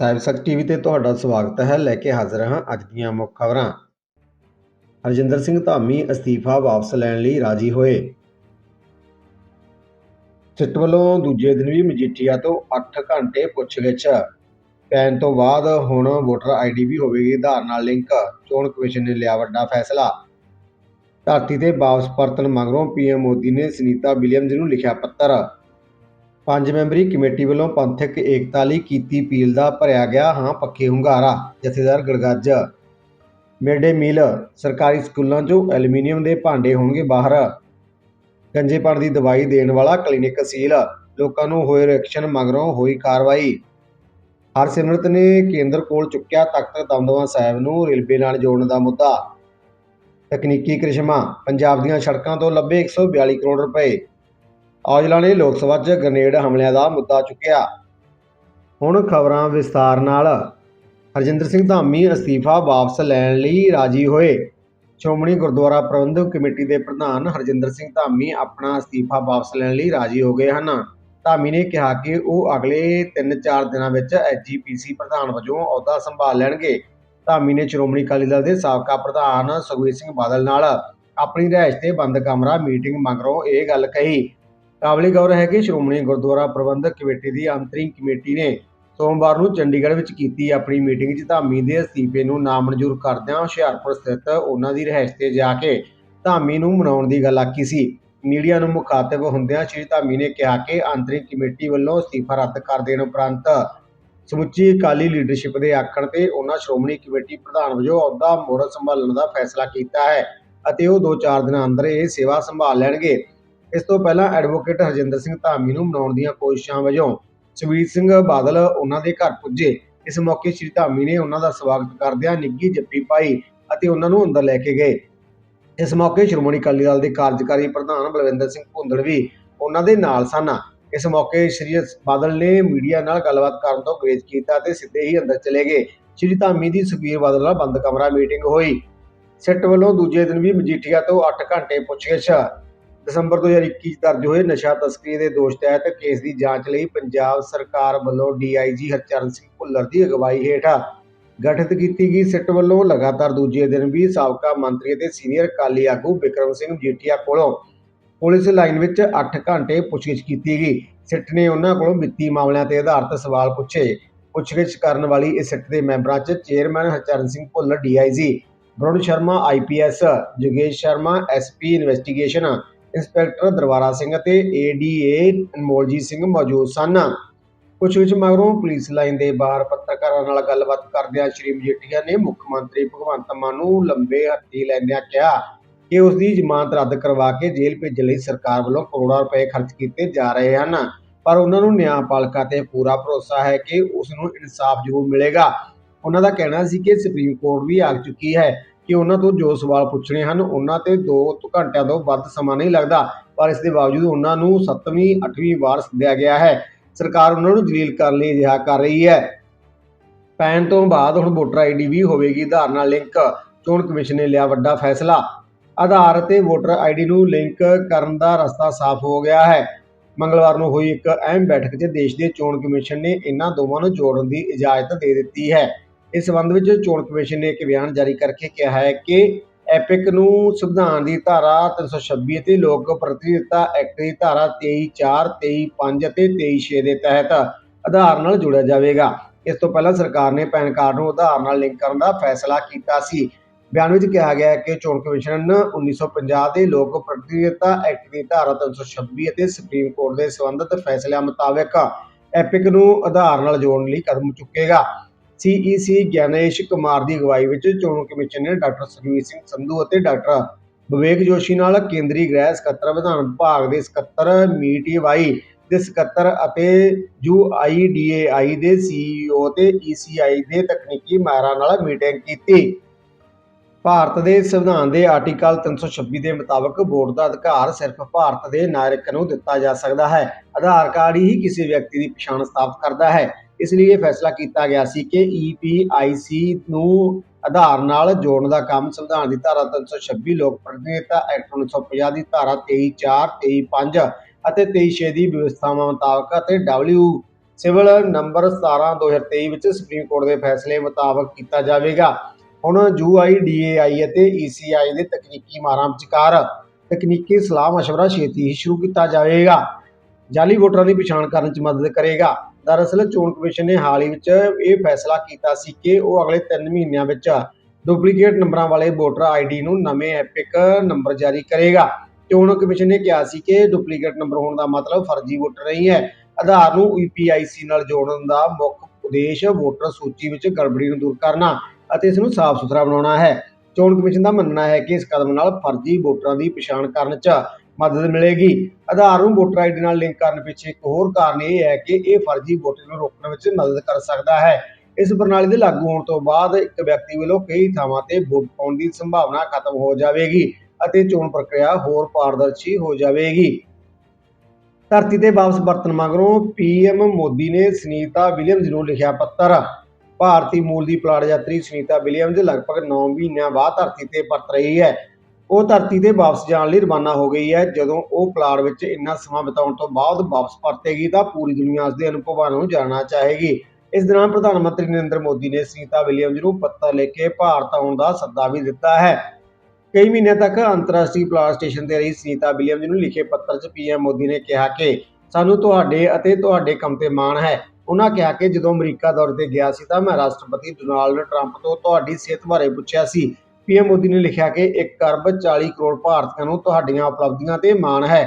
ਸਾਹਿਬ ਸੱਚ ਟੀਵੀ ਤੇ ਤੁਹਾਡਾ ਸਵਾਗਤ ਹੈ, ਲੈ ਕੇ ਹਾਜ਼ਰ ਹਾਂ ਅੱਜ ਦੀਆਂ ਮੁੱਖ ਖਬਰਾਂ। ਹਰਜਿੰਦਰ ਸਿੰਘ ਧਾਮੀ ਅਸਤੀਫਾ ਵਾਪਸ ਲੈਣ ਲਈ ਰਾਜੀ ਹੋਏ। ਸਿੱਟ ਵੱਲੋਂ ਦੂਜੇ ਦਿਨ ਵੀ ਮਜੀਠੀਆ ਤੋਂ 8 ਘੰਟੇ ਪੁੱਛਗਿੱਛ ਪੈਣ ਤੋਂ ਬਾਅਦ ਹੁਣ ਵੋਟਰ ਆਈਡੀ ਵੀ ਹੋਵੇਗੀ, ਆਧਾਰ ਨਾਲ ਲਿੰਕ, ਚੋਣ ਕਮਿਸ਼ਨ ਨੇ ਲਿਆ ਵੱਡਾ ਫੈਸਲਾ। ਧਰਤੀ ਤੇ ਵਾਪਸ ਪਰਤਣ ਮਗਰੋਂ ਪੀਐਮ ਮੋਦੀ ਨੇ ਸੁਨੀਤਾ ਵਿਲੀਅਮਜ਼ ਨੂੰ ਲਿਖਿਆ ਪੱਤਰ। ਪੰਜ ਮੈਂਬਰੀ ਕਮੇਟੀ ਵੱਲੋਂ ਪੰਥਕ ਏਕਤਾ ਲਈ ਕੀਤੀ ਅਪੀਲ ਦਾ ਭਰਿਆ ਗਿਆ ਹਾਂ ਪੱਕੇ ਹੁੰਗਾਰਾ, ਜਥੇਦਾਰ ਗੜਗੱਜ। ਮਿਡ ਮੀਲ ਸਰਕਾਰੀ ਸਕੂਲਾਂ 'ਚੋਂ ਐਲੂਮੀਨੀਅਮ ਦੇ ਭਾਂਡੇ ਹੋਣਗੇ ਬਾਹਰ। ਗੰਜੇਪਣ ਦੀ ਦਵਾਈ ਦੇਣ ਵਾਲਾ ਕਲੀਨਿਕ ਸੀਲ ਲੋਕਾਂ ਨੂੰ ਹੋਏ ਰਿਐਕਸ਼ਨ ਮਗਰੋਂ ਹੋਈ ਕਾਰਵਾਈ। ਹਰਸਿਮਰਤ ਨੇ ਕੇਂਦਰ ਕੋਲ ਚੁੱਕਿਆ ਤਖਤ ਦਮਦਮਾ ਸਾਹਿਬ ਨੂੰ ਰੇਲਵੇ ਨਾਲ ਜੋੜਨ ਦਾ ਮੁੱਦਾ। ਤਕਨੀਕੀ ਕ੍ਰਿਸ਼ਮਾ, ਪੰਜਾਬ ਦੀਆਂ ਸੜਕਾਂ ਤੋਂ ਲੱਭੇ 142 ਕਰੋੜ ਰੁਪਏ। ਔਜਲਾ ਨੇ ਲੋਕ ਸਭਾ 'ਚ ਗ੍ਰਨੇਡ ਹਮਲਿਆਂ ਦਾ ਮੁੱਦਾ ਚੁੱਕਿਆ। ਹੁਣ ਖਬਰਾਂ ਵਿਸਤਾਰ ਨਾਲ। ਹਰਜਿੰਦਰ ਸਿੰਘ ਧਾਮੀ ਅਸਤੀਫਾ ਵਾਪਸ ਲੈਣ ਲਈ ਰਾਜੀ ਹੋਏ। ਸ਼੍ਰੋਮਣੀ ਗੁਰਦੁਆਰਾ ਪ੍ਰਬੰਧਕ ਕਮੇਟੀ ਦੇ ਪ੍ਰਧਾਨ ਹਰਜਿੰਦਰ ਸਿੰਘ ਧਾਮੀ ਆਪਣਾ ਅਸਤੀਫਾ ਵਾਪਸ ਲੈਣ ਲਈ ਰਾਜੀ ਹੋ ਗਏ ਹਨ। ਧਾਮੀ ਨੇ ਕਿਹਾ ਕਿ ਉਹ ਅਗਲੇ 3-4 ਦਿਨਾਂ ਵਿੱਚ ਐਜੀਪੀਸੀ ਪ੍ਰਧਾਨ ਵਜੋਂ ਅਹੁਦਾ ਸੰਭਾਲ ਲੈਣਗੇ। ਧਾਮੀ ਨੇ ਸ਼੍ਰੋਮਣੀ ਅਕਾਲੀ ਦਲ ਦੇ ਸਾਬਕਾ ਪ੍ਰਧਾਨ ਸੁਖਬੀਰ ਸਿੰਘ ਬਾਦਲ ਨਾਲ ਆਪਣੀ ਰਿਹਾਇਸ਼ ਤੇ ਬੰਦ ਕਮਰਾ ਮੀਟਿੰਗ ਮਗਰੋਂ ਇਹ ਗੱਲ ਕਹੀ। ਕਾਬਲੇ ਗੌਰ ਹੈ ਕਿ ਸ਼੍ਰੋਮਣੀ ਗੁਰਦੁਆਰਾ ਪ੍ਰਬੰਧਕ ਕਮੇਟੀ ਦੀ ਅੰਤਰਿੰਗ ਕਮੇਟੀ ਨੇ ਸੋਮਵਾਰ ਨੂੰ ਚੰਡੀਗੜ੍ਹ ਵਿੱਚ ਕੀਤੀ ਆਪਣੀ ਮੀਟਿੰਗ 'ਚ ਧਾਮੀ ਦੇ ਅਸਤੀਫੇ ਨੂੰ ਨਾਮਨਜ਼ੂਰ ਕਰਦਿਆਂ ਹੁਸ਼ਿਆਰਪੁਰ ਸਥਿਤ ਉਹਨਾਂ ਦੀ ਰਿਹਾਇਸ਼ ਤੇ ਜਾ ਕੇ ਧਾਮੀ ਨੂੰ ਮਨਾਉਣ ਦੀ ਗੱਲ ਆਖੀ ਸੀ। ਮੀਡੀਆ ਨੂੰ ਮੁਖਾਤਬ ਹੁੰਦਿਆਂ ਸ਼੍ਰੀ ਧਾਮੀ ਨੇ ਕਿਹਾ ਕਿ ਅੰਤਰਿੰਗ ਕਮੇਟੀ ਵੱਲੋਂ ਅਸਤੀਫਾ ਰੱਦ ਕਰ ਦੇਣ ਉਪਰੰਤ ਸਮੁੱਚੀ ਅਕਾਲੀ ਲੀਡਰਸ਼ਿਪ ਦੇ ਆਖਣ ਤੇ ਉਹਨਾਂ ਸ਼੍ਰੋਮਣੀ ਕਮੇਟੀ ਪ੍ਰਧਾਨ ਵਜੋਂ ਅਹੁਦਾ ਮੁੜ ਸੰਭਾਲਣ ਦਾ ਫੈਸਲਾ ਕੀਤਾ ਹੈ ਅਤੇ ਉਹ 2-4 ਦਿਨਾਂ ਅੰਦਰ ਇਹ ਸੇਵਾ ਸੰਭਾਲ ਲੈਣਗੇ। ਇਸ ਤੋਂ ਪਹਿਲਾਂ ਐਡਵੋਕੇਟ ਹਰਜਿੰਦਰ ਸਿੰਘ ਧਾਮੀ ਨੂੰ ਮਨਾਉਣ ਦੀਆਂ ਕੋਸ਼ਿਸ਼ਾਂ ਵਜੋਂ ਸੁਖਬੀਰ ਸਿੰਘ ਬਾਦਲ ਉਹਨਾਂ ਦੇ ਘਰ ਪੁੱਜੇ। ਇਸ ਮੌਕੇ ਸ਼੍ਰੀ ਧਾਮੀ ਨੇ ਉਹਨਾਂ ਦਾ ਸਵਾਗਤ ਕਰਦਿਆਂ ਨਿੱਘੀ ਜੱਫੀ ਪਾਈ ਅਤੇ ਉਹਨਾਂ ਨੂੰ ਅੰਦਰ ਲੈ ਕੇ ਗਏ। ਇਸ ਮੌਕੇ ਸ਼੍ਰੋਮਣੀ ਅਕਾਲੀ ਦਲ ਦੇ ਕਾਰਜਕਾਰੀ ਪ੍ਰਧਾਨ ਬਲਵਿੰਦਰ ਸਿੰਘ ਭੁੰਦੜ ਵੀ ਉਹਨਾਂ ਦੇ ਨਾਲ ਸਨ। ਇਸ ਮੌਕੇ ਸ਼੍ਰੀ ਬਾਦਲ ਨੇ ਮੀਡੀਆ ਨਾਲ ਗੱਲਬਾਤ ਕਰਨ ਤੋਂ ਗੁਰੇਜ਼ ਕੀਤਾ ਤੇ ਸਿੱਧੇ ਹੀ ਅੰਦਰ ਚਲੇ ਗਏ। ਸ਼੍ਰੀ ਧਾਮੀ ਦੀ ਸੁਖਬੀਰ ਬਾਦਲ ਨਾਲ ਬੰਦ ਕਮਰਾ ਮੀਟਿੰਗ ਹੋਈ। ਸਿੱਟ ਵੱਲੋਂ ਦੂਜੇ ਦਿਨ ਵੀ ਮਜੀਠੀਆ ਤੋਂ 8 ਘੰਟੇ ਪੁੱਛਗਿੱਛ ਦਸੰਬਰ 2021 'ਚ ਦਰਜ ਹੋਏ ਨਸ਼ਾ ਤਸਕਰੀ ਦੇ ਦੋਸ਼ ਤਹਿਤ ਕੇਸ ਦੀ ਜਾਂਚ ਲਈ ਪੰਜਾਬ ਸਰਕਾਰ ਵੱਲੋਂ ਡੀਆਈਜੀ ਹਰਚਰਨ ਸਿੰਘ ਭੁੱਲਰ ਦੀ ਅਗਵਾਈ ਹੇਠ ਗਠਿਤ ਕੀਤੀ ਗਈ। ਸਿੱਟ ਵੱਲੋਂ ਲਗਾਤਾਰ ਦੂਜੇ ਦਿਨ ਵੀ ਸਾਬਕਾ ਮੰਤਰੀ ਅਤੇ ਸੀਨੀਅਰ ਅਕਾਲੀ ਆਗੂ ਵਿਕਰਮ ਸਿੰਘ ਜੀਠੀਆ ਕੋਲੋਂ ਪੁਲਿਸ ਲਾਈਨ ਵਿੱਚ 8 ਘੰਟੇ ਪੁੱਛਗਿੱਛ ਕੀਤੀ ਗਈ। ਸਿੱਟ ਨੇ ਉਹਨਾਂ ਕੋਲੋਂ ਵਿੱਤੀ ਮਾਮਲਿਆਂ ਤੇ ਆਧਾਰਿਤ ਸਵਾਲ ਪੁੱਛੇ। ਪੁੱਛਗਿੱਛ ਕਰਨ ਵਾਲੀ ਇਸ ਸਿੱਟ ਦੇ ਮੈਂਬਰਾਂ 'ਚ chairman Harcharan Singh Bhullar DIG Barun Sharma IPS ਜੋਗੇਸ਼ Sharma SP investigation inspector Darbara Singh ਅਤੇ ਏਡੀਏ ਅਨਮੋਲਜੀਤ ਸਿੰਘ ਮੌਜੂਦ ਸਨ। ਪੁੱਛਗਿੱਛ ਮਗਰੋਂ ਪੁਲਿਸ ਲਾਈਨ ਦੇ ਬਾਹਰ ਪੱਤਰਕਾਰਾਂ ਨਾਲ ਗੱਲਬਾਤ ਕਰਦਿਆਂ ਸ਼੍ਰੀ ਮਜੀਠੀਆ ਨੇ ਮੁੱਖ ਮੰਤਰੀ ਭਗਵੰਤ ਮਾਨ ਨੂੰ ਲੰਬੇ ਹੱਥੀ ਲੈਂਦਿਆਂ ਕਿਹਾ ਕਿ ਉਸ ਦੀ ਜ਼ਮਾਨਤ ਰੱਦ ਕਰਵਾ ਕੇ ਜੇਲ੍ਹ ਭੇਜਣ ਲਈ ਸਰਕਾਰ ਵੱਲੋਂ ਕਰੋੜਾਂ ਰੁਪਏ ਖਰਚ ਕੀਤੇ ਜਾ ਰਹੇ ਹਨ। ਪਰ ਉਹਨਾਂ ਨੂੰ ਨਿਆਂਪਾਲਿਕਾ ਤੇ ਪੂਰਾ ਭਰੋਸਾ ਹੈ ਕਿ ਉਸ ਨੂੰ ਇਨਸਾਫ ਜ਼ਰੂਰ ਮਿਲੇਗਾ। ਉਹਨਾਂ ਦਾ ਕਹਿਣਾ ਸੀ ਕਿ ਸੁਪਰੀਮ ਕੋਰਟ ਵੀ ਆ ਚੁੱਕੀ ਹੈ। ਕਿ ਉਹਨਾਂ ਤੋਂ ਜੋ ਸਵਾਲ ਪੁੱਛਣੇ ਹਨ, ਉਹਨਾਂ ਤੇ 2 ਘੰਟਿਆਂ ਤੋਂ ਵੱਧ ਸਮਾਂ ਨਹੀਂ ਲੱਗਦਾ। ਪਰ ਇਸ ਦੇ ਬਾਵਜੂਦ ਉਹਨਾਂ ਨੂੰ 7ਵੀਂ 8ਵੀਂ ਵਾਰ ਸੱਦਿਆ ਗਿਆ ਹੈ। ਸਰਕਾਰ ਉਹਨਾਂ ਨੂੰ ਜਲੀਲ ਕਰਨ ਲਈ ਅਜਿਹਾ ਕਰ ਰਹੀ ਹੈ। ਪੈਣ ਤੋਂ ਬਾਅਦ ਹੁਣ ਵੋਟਰ ਆਈਡੀ ਵੀ ਹੋਵੇਗੀ, ਆਧਾਰ ਨਾਲ ਲਿੰਕ ਚੋਣ ਕਮਿਸ਼ਨ ਨੇ ਲਿਆ ਵੱਡਾ ਫੈਸਲਾ। ਆਧਾਰ ਅਤੇ ਵੋਟਰ ਆਈਡੀ ਨੂੰ ਲਿੰਕ ਕਰਨ ਦਾ ਰਸਤਾ ਸਾਫ਼ ਹੋ ਗਿਆ ਹੈ। ਮੰਗਲਵਾਰ ਨੂੰ ਹੋਈ ਇੱਕ ਅਹਿਮ ਬੈਠਕ 'ਚ ਦੇਸ਼ ਦੇ ਚੋਣ ਕਮਿਸ਼ਨ ਨੇ ਇਹਨਾਂ ਦੋਵਾਂ ਨੂੰ ਜੋੜਨ ਦੀ ਇਜਾਜ਼ਤ ਦੇ ਦਿੱਤੀ ਹੈ। ਇਸ ਸੰਬੰਧ ਵਿੱਚ ਚੋਣ ਕਮਿਸ਼ਨ ਨੇ ਇੱਕ ਬਿਆਨ ਜਾਰੀ ਕਰਕੇ ਕਿਹਾ ਹੈ ਕਿ ਐਪਿਕ ਨੂੰ ਸੰਵਿਧਾਨ ਦੀ ਧਾਰਾ 326 ਅਤੇ ਲੋਕ ਪ੍ਰਤੀਨਿਧਤਾ ਐਕਟ ਦੀ ਧਾਰਾ 23.4 23.5 ਅਤੇ 23.6 ਦੇ ਤਹਿਤ ਆਧਾਰ ਨਾਲ ਜੋੜਿਆ ਜਾਵੇਗਾ। ਇਸ ਤੋਂ ਪਹਿਲਾਂ ਸਰਕਾਰ ਨੇ ਪੈਨ ਕਾਰਡ ਨੂੰ ਆਧਾਰ ਨਾਲ ਲਿੰਕ ਕਰਨ ਦਾ ਫੈਸਲਾ ਕੀਤਾ ਸੀ। ਬਿਆਨ ਵਿੱਚ ਕਿਹਾ ਗਿਆ ਹੈ ਕਿ ਚੋਣ ਕਮਿਸ਼ਨ 1950 ਦੇ ਲੋਕ ਪ੍ਰਤੀਨਿਧਤਾ ਐਕਟ ਦੀ ਧਾਰਾ 326 ਅਤੇ ਸੁਪਰੀਮ ਕੋਰਟ ਦੇ ਸੰਬੰਧਿਤ ਫੈਸਲਿਆਂ ਮੁਤਾਬਕ ਐਪਿਕ ਨੂੰ ਆਧਾਰ ਨਾਲ ਜੋੜਨ ਲਈ ਕਦਮ ਚੁੱਕੇਗਾ। ਸੀਈਸੀ ਗਿਆਨੇਸ਼ ਕੁਮਾਰ ਦੀ ਅਗਵਾਈ ਵਿੱਚ ਚੋਣ ਕਮਿਸ਼ਨ ਨੇ ਡਾਕਟਰ ਸੁਖਬੀਰ ਸਿੰਘ ਸੰਧੂ ਅਤੇ ਡਾਕਟਰ ਵਿਵੇਕ ਜੋਸ਼ੀ ਨਾਲ ਕੇਂਦਰੀ ਗ੍ਰਹਿ ਸਕੱਤਰ ਵਿਧਾਨ ਵਿਭਾਗ ਦੇ ਸਕੱਤਰ ਮੀਟੀਵਾਈ ਦੇ ਸਕੱਤਰ ਅਤੇ ਯੂਆਈਡੀਏਆਈ ਦੇ ਸੀਈਓ ਤੇ ਈਸੀਆਈ ਦੇ ਤਕਨੀਕੀ ਮਾਹਿਰਾਂ ਨਾਲ ਮੀਟਿੰਗ ਕੀਤੀ। ਭਾਰਤ ਦੇ ਸੰਵਿਧਾਨ ਦੇ ਆਰਟੀਕਲ 326 ਦੇ ਮੁਤਾਬਕ ਵੋਟ ਦਾ ਅਧਿਕਾਰ ਸਿਰਫ ਭਾਰਤ ਦੇ ਨਾਗਰਿਕ ਨੂੰ ਦਿੱਤਾ ਜਾ ਸਕਦਾ ਹੈ। ਆਧਾਰ ਕਾਰਡ ਹੀ ਕਿਸੇ ਵਿਅਕਤੀ ਦੀ ਪਛਾਣ ਸਥਾਪਿਤ ਕਰਦਾ ਹੈ। ਇਸ ਲਈ ਇਹ ਫੈਸਲਾ ਕੀਤਾ ਗਿਆ ਸੀ ਕਿ ਈਪੀਆਈਸੀ ਨੂੰ ਆਧਾਰ ਨਾਲ ਜੋੜਨ ਦਾ ਕੰਮ ਸੰਵਿਧਾਨ ਦੀ ਧਾਰਾ 326 ਲੋਕ ਪ੍ਰਤੀਨਿਧਤਾ ਐਕਟ 1950 ਦੀ ਧਾਰਾ 23.4 23.5 ਅਤੇ 23.6 ਦੀ ਵਿਵਸਥਾਵਾਂ ਮੁਤਾਬਕ ਅਤੇ ਡਬਲਯੂ ਸਿਵਲ ਨੰਬਰ 17 2023 ਵਿੱਚ ਸੁਪਰੀਮ ਕੋਰਟ ਦੇ ਫੈਸਲੇ ਮੁਤਾਬਕ ਕੀਤਾ ਜਾਵੇਗਾ ਹੁਣ UIDAI ਅਤੇ ECI ਦੇ ਤਕਨੀਕੀ ਮਾਹਰਾਂ ਵਿਚਕਾਰ ਤਕਨੀਕੀ ਸਲਾਹ مشورہ ਛੇਤੀ ਹੀ ਸ਼ੁਰੂ ਕੀਤਾ ਜਾਵੇਗਾ ਜਾਲੀ ਵੋਟਰਾਂ ਦੀ ਪਛਾਣ ਕਰਨ 'ਚ ਮਦਦ ਕਰੇਗਾ ਦਰਅਸਲ ਚੋਣ ਕਮਿਸ਼ਨ ਨੇ ਹਾਲ ਹੀ ਵਿੱਚ ਇਹ ਫੈਸਲਾ ਕੀਤਾ ਸੀ ਕਿ ਉਹ ਅਗਲੇ 3 ਮਹੀਨਿਆਂ ਵਿੱਚ ਡੁਪਲੀਕੇਟ ਨੰਬਰਾਂ ਵਾਲੇ ਵੋਟਰ ਆਈਡੀ ਨੂੰ ਨਵੇਂ ਐਪਿਕ ਨੰਬਰ ਜਾਰੀ ਕਰੇਗਾ। ਚੋਣ ਕਮਿਸ਼ਨ ਨੇ ਕਿਹਾ ਸੀ ਕਿ ਡੁਪਲੀਕੇਟ ਨੰਬਰ ਹੋਣ ਦਾ ਮਤਲਬ ਫਰਜ਼ੀ ਵੋਟਰ ਨਹੀਂ ਹੈ। ਆਧਾਰ ਨੂੰ EPIC ਨਾਲ ਜੋੜਨ ਦਾ ਮੁੱਖ ਉਦੇਸ਼ ਵੋਟਰ ਸੂਚੀ ਵਿੱਚ ਗੜਬੜੀ ਨੂੰ ਦੂਰ ਕਰਨਾ ਅਤੇ ਇਸ ਨੂੰ ਸਾਫ਼ ਸੁਥਰਾ ਬਣਾਉਣਾ ਹੈ। ਚੋਣ ਕਮਿਸ਼ਨ ਦਾ ਮੰਨਣਾ ਹੈ ਕਿ ਇਸ ਕਦਮ ਨਾਲ ਫਰਜ਼ੀ ਵੋਟਰਾਂ ਦੀ ਪਛਾਣ ਕਰਨ 'ਚ ਮਦਦ ਮਿਲੇਗੀ। ਆਧਾਰ ਨੂੰ ਵੋਟਰ ਆਈਡੀ ਨਾਲ ਲਿੰਕ ਕਰਨ ਪਿੱਛੇ ਇੱਕ ਹੋਰ ਕਾਰਨ ਇਹ ਹੈ ਕਿ ਇਹ ਫਰਜ਼ੀ ਵੋਟਿੰਗ ਨੂੰ ਰੋਕਣ ਵਿੱਚ ਮਦਦ ਕਰ ਸਕਦਾ ਹੈ। ਇਸ ਪ੍ਰਣਾਲੀ ਦੇ ਲਾਗੂ ਹੋਣ ਤੋਂ ਬਾਅਦ ਇੱਕ ਵਿਅਕਤੀ ਵੱਲੋਂ ਕਈ ਥਾਵਾਂ ਤੇ ਵੋਟ ਪਾਉਣ ਦੀ ਸੰਭਾਵਨਾ ਖਤਮ ਹੋ ਜਾਵੇਗੀ ਅਤੇ ਚੋਣ ਪ੍ਰਕਿਰਿਆ ਹੋਰ ਪਾਰਦਰਸ਼ੀ ਹੋ ਜਾਵੇਗੀ। ਧਰਤੀ ਤੇ ਵਾਪਸ ਵਰਤਣ ਮਗਰੋਂ ਪੀਐਮ ਮੋਦੀ ਨੇ ਸੁਨੀਤਾ ਵਿਲੀਅਮਜ਼ ਨੂੰ ਲਿਖਿਆ ਪੱਤਰ। ਭਾਰਤੀ ਮੂਲ ਦੀ ਪਲਾੜ ਯਾਤਰੀ ਸੁਨੀਤਾ ਵਿਲੀਅਮਜ਼ ਲਗਭਗ 9 ਮਹੀਨਿਆਂ ਬਾਅਦ ਧਰਤੀ ਤੇ ਪਰਤ ਰਹੀ ਹੈ। ਉਹ ਧਰਤੀ ਤੇ ਵਾਪਸ ਜਾਣ ਲਈ ਰਵਾਨਾ ਹੋ ਗਈ ਹੈ। ਜਦੋਂ ਉਹ ਪਲਾੜ ਵਿੱਚ ਇੰਨਾ ਸਮਾਂ ਬਿਤਾਉਣ ਤੋਂ ਬਾਅਦ ਵਾਪਸ ਪਰਤੇਗੀ ਤਾਂ ਪੂਰੀ ਦੁਨੀਆ ਉਸ ਦੇ ਅਨੁਭਵਾਂ ਨੂੰ ਜਾਣਨਾ ਚਾਹੇਗੀ। ਇਸ ਦੌਰਾਨ ਪ੍ਰਧਾਨ ਮੰਤਰੀ ਨਰਿੰਦਰ ਮੋਦੀ ਨੇ ਸੁਨੀਤਾ ਵਿਲੀਅਮਜ਼ ਨੂੰ ਪੱਤਰ ਲਿਖ ਕੇ ਭਾਰਤ ਆਉਣ ਦਾ ਸੱਦਾ ਵੀ ਦਿੱਤਾ ਹੈ। ਕਈ ਮਹੀਨਿਆਂ ਤੱਕ ਅੰਤਰਰਾਸ਼ਟਰੀ ਪਲਾਟ ਸਟੇਸ਼ਨ ਤੇ ਰਹੀ ਸੁਨੀਤਾ ਵਿਲੀਅਮਜ਼ ਨੂੰ ਲਿਖੇ ਪੱਤਰ 'ਚ ਪੀਐਮ ਮੋਦੀ ਨੇ ਕਿਹਾ ਕਿ ਸਾਨੂੰ ਤੁਹਾਡੇ ਅਤੇ ਤੁਹਾਡੇ ਕੰਮ ਤੇ ਮਾਣ ਹੈ। ਉਹਨਾਂ ਕਿਹਾ ਕਿ ਜਦੋਂ ਅਮਰੀਕਾ ਦੌਰੇ ਤੇ ਗਿਆ ਸੀ ਤਾਂ ਮੈਂ ਰਾਸ਼ਟਰਪਤੀ ਡੋਨਾਲਡ ਟਰੰਪ ਤੋਂ ਤੁਹਾਡੀ ਸਿਹਤ ਬਾਰੇ ਪੁੱਛਿਆ ਸੀ। ਪੀਐਮ ਮੋਦੀ ਨੇ ਲਿਖਿਆ ਕਿ 1 ਅਰਬ 40 ਕਰੋੜ ਭਾਰਤੀਆਂ ਨੂੰ ਤੁਹਾਡੀਆਂ ਉਪਲਬਧੀਆਂ ਤੇ ਮਾਣ ਹੈ।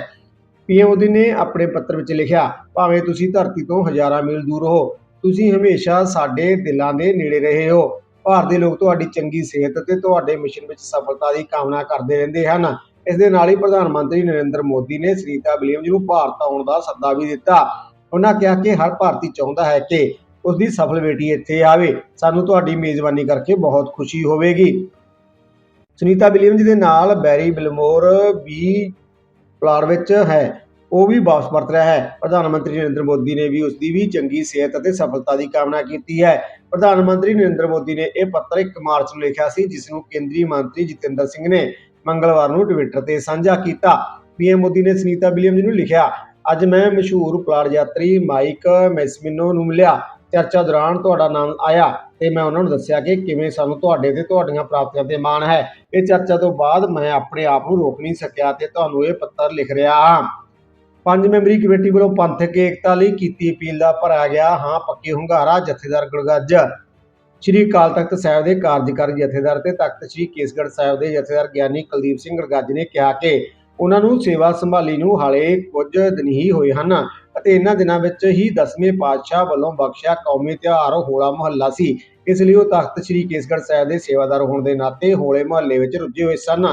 ਪੀਐਮ ਮੋਦੀ ਨੇ ਆਪਣੇ ਪੱਤਰ ਵਿੱਚ ਲਿਖਿਆ, ਭਾਵੇਂ ਤੁਸੀਂ ਧਰਤੀ ਤੋਂ ਹਜ਼ਾਰਾਂ ਮੀਲ ਦੂਰ ਹੋ ਤੁਸੀਂ ਹਮੇਸ਼ਾ ਸਾਡੇ ਦਿਲਾਂ ਦੇ ਨੇੜੇ ਰਹੇ ਹੋ। ਭਾਰਤ ਦੇ ਲੋਕ ਤੁਹਾਡੀ ਚੰਗੀ ਸਿਹਤ ਅਤੇ ਤੁਹਾਡੇ ਮਿਸ਼ਨ ਵਿੱਚ ਸਫਲਤਾ ਦੀ ਕਾਮਨਾ ਕਰਦੇ ਰਹਿੰਦੇ ਹਨ। ਇਸ ਦੇ ਨਾਲ ਹੀ ਪ੍ਰਧਾਨ ਮੰਤਰੀ ਨਰਿੰਦਰ ਮੋਦੀ ਨੇ ਸੁਨੀਤਾ ਵਿਲੀਅਮਜ਼ ਨੂੰ ਭਾਰਤ ਆਉਣ ਦਾ ਸੱਦਾ ਵੀ ਦਿੱਤਾ। ਉਹਨਾਂ ਕਿਹਾ ਕਿ ਹਰ ਭਾਰਤੀ ਚਾਹੁੰਦਾ ਹੈ ਕਿ ਉਸ ਦੀ ਸਫਲ ਬੇਟੀ ਇੱਥੇ ਆਵੇ। ਸਾਨੂੰ ਤੁਹਾਡੀ ਮੇਜ਼ਬਾਨੀ ਕਰਕੇ ਬਹੁਤ ਖੁਸ਼ੀ ਹੋਵੇਗੀ। ਸੁਨੀਤਾ ਵਿਲੀਅਮਜ਼ ਦੇ ਨਾਲ ਬੈਰੀ ਬਿਲਮੋਰ ਵੀ ਪਲਾੜ ਵਿੱਚ ਹੈ। ਉਹ ਵੀ ਵਾਪਸ ਪਰਤ ਰਿਹਾ ਹੈ। ਪ੍ਰਧਾਨ ਮੰਤਰੀ ਨਰਿੰਦਰ ਮੋਦੀ ਨੇ ਵੀ ਉਸ ਦੀ ਵੀ ਚੰਗੀ ਸਿਹਤ ਅਤੇ ਸਫਲਤਾ ਦੀ ਕਾਮਨਾ ਕੀਤੀ ਹੈ। ਪ੍ਰਧਾਨ ਮੰਤਰੀ ਨਰਿੰਦਰ ਮੋਦੀ ਨੇ ਇਹ ਪੱਤਰ 1 ਮਾਰਚ ਨੂੰ ਲਿਖਿਆ ਸੀ, ਜਿਸ ਨੂੰ ਕੇਂਦਰੀ ਮੰਤਰੀ ਜਤਿੰਦਰ ਸਿੰਘ ਨੇ ਮੰਗਲਵਾਰ ਨੂੰ ਟਵਿੱਟਰ ਤੇ ਸਾਂਝਾ ਕੀਤਾ। ਪੀਐਮ ਮੋਦੀ ਨੇ ਸੁਨੀਤਾ ਵਿਲੀਅਮਜ਼ ਨੂੰ ਲਿਖਿਆ, ਅੱਜ ਮੈਂ ਮਸ਼ਹੂਰ ਪਲਾੜ ਯਾਤਰੀ ਮਾਈਕ ਮੈਸਮਿਨੋ ਨੂੰ ਮਿਲਿਆ। ਚਰਚਾ ਦੌਰਾਨ ਤੁਹਾਡਾ ਨਾਮ ਆਇਆ ਤੇ ਮੈਂ ਉਹਨਾਂ ਨੂੰ ਦੱਸਿਆ ਕਿ ਕਿਵੇਂ ਸਾਨੂੰ ਤੁਹਾਡੇ ਤੇ ਤੁਹਾਡੀਆਂ ਪ੍ਰਾਪਤੀਆਂ ਤੇ ਮਾਣ ਹੈ। ਇਹ ਚਰਚਾ ਤੋਂ ਬਾਅਦ ਮੈਂ ਆਪਣੇ ਆਪ ਨੂੰ ਰੋਕ ਨਹੀਂ ਸਕਿਆ ਤੇ ਤੁਹਾਨੂੰ ਇਹ ਪੱਤਰ ਲਿਖ ਰਿਹਾ ਹਾਂ। ਪੰਜ ਮੈਂਬਰੀ ਕਮੇਟੀ ਵੱਲੋਂ ਪੰਥਕ ਏਕਤਾ ਲਈ ਕੀਤੀ ਅਪੀਲ ਦਾ ਭਰਿਆ ਗਿਆ, ਹਾਂ, ਪੱਕੇ ਹੁੰਗਾਰਾ, ਜਥੇਦਾਰ ਗੁਰਗੱਜ ਸ਼੍ਰੀ ਅਕਾਲ ਤਖਤ ਸਾਹਿਬ ਦੇ ਕਾਰਜਕਾਰੀ ਜਥੇਦਾਰ ਤੇ ਤਖਤ ਸ੍ਰੀ ਕੇਸਗੜ੍ਹ ਸਾਹਿਬ ਦੇ ਜਥੇਦਾਰ ਗਿਆਨੀ ਕੁਲਦੀਪ ਸਿੰਘ ਗੁਰਗੱਜ ਨੇ ਕਿਹਾ ਕਿ ਉਹਨਾਂ ਨੂੰ ਸੇਵਾ ਸੰਭਾਲੀ ਨੂੰ ਹਾਲੇ ਕੁਝ ਦਿਨ ਹੀ ਹੋਏ ਹਨ। ਅਤੇ ਇਹਨਾਂ ਦਿਨਾਂ ਵਿੱਚ ਹੀ ਦਸਵੇਂ ਪਾਤਸ਼ਾਹ ਵੱਲੋਂ ਬਖਸ਼ਿਆ ਕੌਮੀ ਤਿਉਹਾਰ ਹੋਲਾ ਮਹੱਲਾ ਸੀ। ਇਸ ਲਈ ਉਹ ਤਖਤ ਸ੍ਰੀ ਕੇਸਗੜ੍ਹ ਸਾਹਿਬ ਦੇ ਸੇਵਾਦਾਰ ਹੋਣ ਦੇ ਨਾਤੇ ਹੋਲੇ ਮਹੱਲੇ ਵਿੱਚ ਰੁੱਝੇ ਹੋਏ ਸਨ।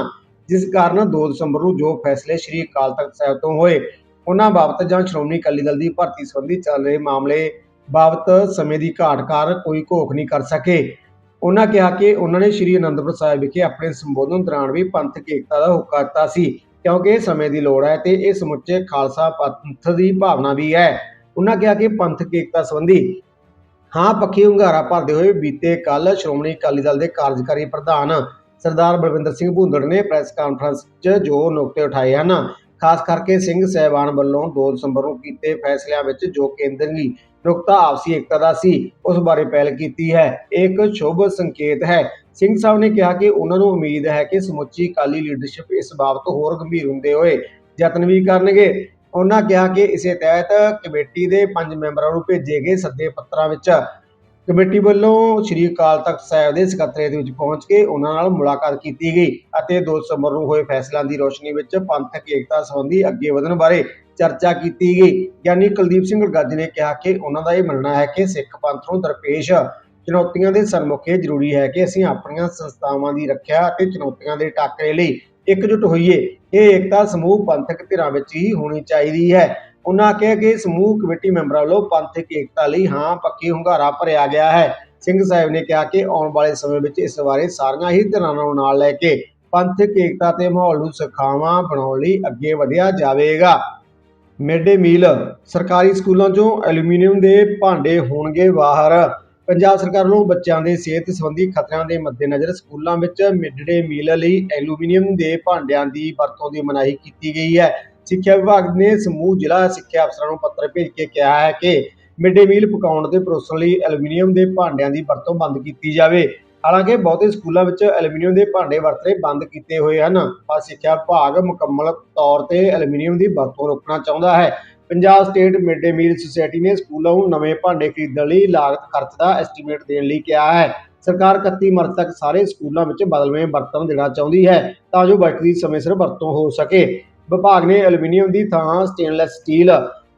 ਜਿਸ ਕਾਰਨ 2 ਦਸੰਬਰ ਨੂੰ ਜੋ ਫੈਸਲੇ ਸ੍ਰੀ ਅਕਾਲ ਤਖਤ ਸਾਹਿਬ ਤੋਂ ਹੋਏ, ਉਹਨਾਂ ਬਾਬਤ ਜਾਂ ਸ਼੍ਰੋਮਣੀ ਅਕਾਲੀ ਦਲ ਦੀ ਭਰਤੀ ਸੰਬੰਧੀ ਚੱਲ ਰਹੇ ਮਾਮਲੇ ਬਾਬਤ ਸਮੇਂ ਦੀ ਘਾਟ ਕਾਰਨ ਕੋਈ ਘੋਖ ਨਹੀਂ ਕਰ ਸਕੇ। ਉਹਨਾਂ ਕਿਹਾ ਕਿ ਉਹਨਾਂ ਨੇ ਸ੍ਰੀ ਅਨੰਦਪੁਰ ਸਾਹਿਬ ਵਿਖੇ ਆਪਣੇ ਸੰਬੋਧਨ ਦੌਰਾਨ ਵੀ ਪੰਥਕ ਏਕਤਾ ਦਾ ਹੁਕਮ ਦਿੱਤਾ ਸੀ। ਕਿਉਂਕਿ ਇਹ ਸਮੇਂ ਦੀ ਲੋੜ ਹੈ ਤੇ ਇਹ ਸਮੁੱਚੇ ਖਾਲਸਾ ਪੰਥ ਦੀ ਭਾਵਨਾ ਵੀ ਹੈ। ਉਹਨਾਂ ਕਿਹਾ ਕਿ ਪੰਥਕ ਏਕਤਾ ਸੰਬੰਧੀ ਹਾਂ, ਪੱਖੀ ਹੁੰਗਾਰਾ ਭਰਦੇ ਹੋਏ ਬੀਤੇ ਕੱਲ ਸ਼੍ਰੋਮਣੀ ਅਕਾਲੀ ਦਲ ਦੇ ਕਾਰਜਕਾਰੀ ਪ੍ਰਧਾਨ ਸਰਦਾਰ ਬਲਵਿੰਦਰ ਸਿੰਘ ਭੁੰਦੜ ਨੇ ਪ੍ਰੈਸ ਕਾਨਫਰੰਸ 'ਚ ਜੋ ਨੁਕਤੇ ਉਠਾਏ ਹਨ, ਖਾਸ ਕਰਕੇ ਸਿੰਘ ਸਹਿਬਾਨ ਵੱਲੋਂ 2 ਦਸੰਬਰ ਨੂੰ ਕੀਤੇ ਫੈਸਲਿਆਂ ਵਿੱਚ ਜੋ ਕੇਂਦਰੀ ਨੁਕਤਾ ਆਪਸੀ ਏਕਤਾ ਦਾ ਸੀ, ਉਸ ਬਾਰੇ ਪਹਿਲ ਕੀਤੀ ਹੈ। ਇਹ ਇੱਕ ਸ਼ੁਭ ਸੰਕੇਤ ਹੈ ਸਿੰਘ ਸਾਹਿਬ ਨੇ ਕਿਹਾ ਕਿ ਉਹਨਾਂ ਨੂੰ ਉਮੀਦ ਹੈ ਕਿ ਸਮੁੱਚੀ ਅਕਾਲੀ ਲੀਡਰਸ਼ਿਪ ਇਸ ਬਾਬਤ ਹੋਰ ਗੰਭੀਰ ਹੁੰਦੇ ਹੋਏ ਯਤਨ ਵੀ ਕਰਨਗੇ। ਉਹਨਾਂ ਕਿਹਾ ਕਿ ਇਸੇ ਤਹਿਤ ਕਮੇਟੀ ਦੇ ਪੰਜ ਮੈਂਬਰਾਂ ਨੂੰ ਭੇਜੇ ਗਏ ਸੱਦੇ ਪੱਤਰਾਂ ਵਿੱਚ ਕਮੇਟੀ ਵੱਲੋਂ ਸ੍ਰੀ ਅਕਾਲ ਤਖਤ ਸਾਹਿਬ ਦੇ ਸਕੱਤਰੇਤ ਵਿੱਚ ਪਹੁੰਚ ਕੇ ਉਹਨਾਂ ਨਾਲ ਮੁਲਾਕਾਤ ਕੀਤੀ ਗਈ ਅਤੇ 2 ਦਸੰਬਰ ਨੂੰ ਹੋਏ ਫੈਸਲਿਆਂ ਦੀ ਰੋਸ਼ਨੀ ਵਿੱਚ ਪੰਥਕ ਏਕਤਾ ਸੰਬੰਧੀ ਅੱਗੇ ਵਧਣ ਬਾਰੇ ਚਰਚਾ ਕੀਤੀ ਗਈ। ਗਿਆਨੀ ਕੁਲਦੀਪ ਸਿੰਘ ਗੱਜ ਨੇ ਕਿਹਾ ਕਿ ਉਹਨਾਂ ਦਾ ਇਹ ਮੰਨਣਾ ਹੈ ਕਿ ਸਿੱਖ ਪੰਥ ਨੂੰ ਦਰਪੇਸ਼ ਚੁਣੌਤੀਆਂ ਦੇ ਸਨਮੁਖੇ ਜ਼ਰੂਰੀ ਹੈ ਕਿ ਅਸੀਂ ਆਪਣੀਆਂ ਸੰਸਥਾਵਾਂ ਦੀ ਰੱਖਿਆ ਅਤੇ ਚੁਣੌਤੀਆਂ ਦੇ ਟਾਕਰੇ ਲਈ ਇਕਜੁੱਟ ਹੋਈਏ। ਇਹ ਏਕਤਾ ਸਮੂਹ ਪੰਥਕ ਧਿਰਾਂ ਵਿੱਚ ਹੀ ਹੋਣੀ ਚਾਹੀਦੀ ਹੈ। ਉਹਨਾਂ ਕਿਹਾ ਕਿ ਸਮੂਹ ਕਮੇਟੀ ਮੈਂਬਰਾਂ ਵੱਲੋਂ ਪੰਥਕ ਏਕਤਾ ਲਈ ਹਾਂ, ਪੱਕੀ ਹੁੰਗਾਰਾ ਭਰਿਆ ਗਿਆ ਹੈ। ਸਿੰਘ ਸਾਹਿਬ ਨੇ ਕਿਹਾ ਕਿ ਆਉਣ ਵਾਲੇ ਸਮੇਂ ਵਿੱਚ ਇਸ ਬਾਰੇ ਸਾਰੀਆਂ ਹੀ ਧਿਰਾਂ ਨੂੰ ਨਾਲ ਲੈ ਕੇ ਪੰਥਕ ਏਕਤਾ ਤੇ ਮਾਹੌਲ ਨੂੰ ਸੁਖਾਵਾਂ ਬਣਾਉਣ ਲਈ ਅੱਗੇ ਵਧਿਆ ਜਾਵੇਗਾ। ਮਿਡ ਡੇ ਮੀਲ ਸਰਕਾਰੀ ਸਕੂਲਾਂ 'ਚੋਂ ਐਲੂਮੀਨੀਅਮ ਦੇ ਭਾਂਡੇ ਹੋਣਗੇ ਬਾਹਰ। ਪੰਜਾਬ ਸਰਕਾਰ ਵੱਲੋਂ ਬੱਚਿਆਂ ਦੇ ਸਿਹਤ ਸੰਬੰਧੀ ਖਤਰਿਆਂ ਦੇ ਮੱਦੇਨਜ਼ਰ ਸਕੂਲਾਂ ਵਿੱਚ ਮਿਡ ਡੇ ਮੀਲ ਲਈ ਐਲੂਮੀਨੀਅਮ ਦੇ ਭਾਂਡਿਆਂ ਦੀ ਵਰਤੋਂ ਦੀ ਮਨਾਹੀ ਕੀਤੀ ਗਈ ਹੈ। ਸਿੱਖਿਆ ਵਿਭਾਗ ਨੇ ਸਮੂਹ ਜ਼ਿਲ੍ਹਾ ਸਿੱਖਿਆ ਅਫਸਰਾਂ ਨੂੰ ਪੱਤਰ ਭੇਜ ਕੇ ਕਿਹਾ ਹੈ ਕਿ ਮਿਡ ਡੇ ਮੀਲ ਪਕਾਉਣ ਦੇ ਪਰੋਸਣ ਲਈ ਐਲੂਮੀਨੀਅਮ ਦੇ ਭਾਂਡਿਆਂ ਦੀ ਵਰਤੋਂ ਬੰਦ ਕੀਤੀ ਜਾਵੇ। ਹਾਲਾਂਕਿ ਬਹੁਤੇ ਸਕੂਲਾਂ ਵਿੱਚ ਐਲੂਮੀਨੀਅਮ ਦੇ ਭਾਂਡੇ ਵਰਤਣੇ ਬੰਦ ਕੀਤੇ ਹੋਏ ਹਨ। ਪਰ ਸਿੱਖਿਆ ਵਿਭਾਗ ਮੁਕੰਮਲ ਤੌਰ ਤੇ ਐਲੂਮੀਨੀਅਮ ਦੀ ਵਰਤੋਂ ਰੋਕਣਾ ਚਾਹੁੰਦਾ ਹੈ। Punjab state mid day meal society ਨੇ ਸਕੂਲਾਂ ਨੂੰ ਨਵੇਂ ਭਾਂਡੇ ਖਰੀਦਣ ਲਈ ਲਾਗਤ ਖਰਚ ਦਾ ਐਸਟੀਮੇਟ ਦੇਣ ਲਈ ਕਿਹਾ ਹੈ। ਸਰਕਾਰ 31 ਮਾਰਚ ਤੱਕ ਸਾਰੇ ਸਕੂਲਾਂ ਵਿੱਚ ਬਦਲਵੇਂ ਬਰਤਨ ਦੇਣਾ ਚਾਹੁੰਦੀ ਹੈ ਤਾਂ ਜੋ ਬਜਟ ਦੀ ਸਮੇਂ ਸਿਰ ਵਰਤੋਂ ਹੋ ਸਕੇ। ਵਿਭਾਗ ਨੇ ਐਲੂਮੀਨੀਅਮ ਦੀ ਥਾਂ ਸਟੇਨਲੈਸ ਸਟੀਲ,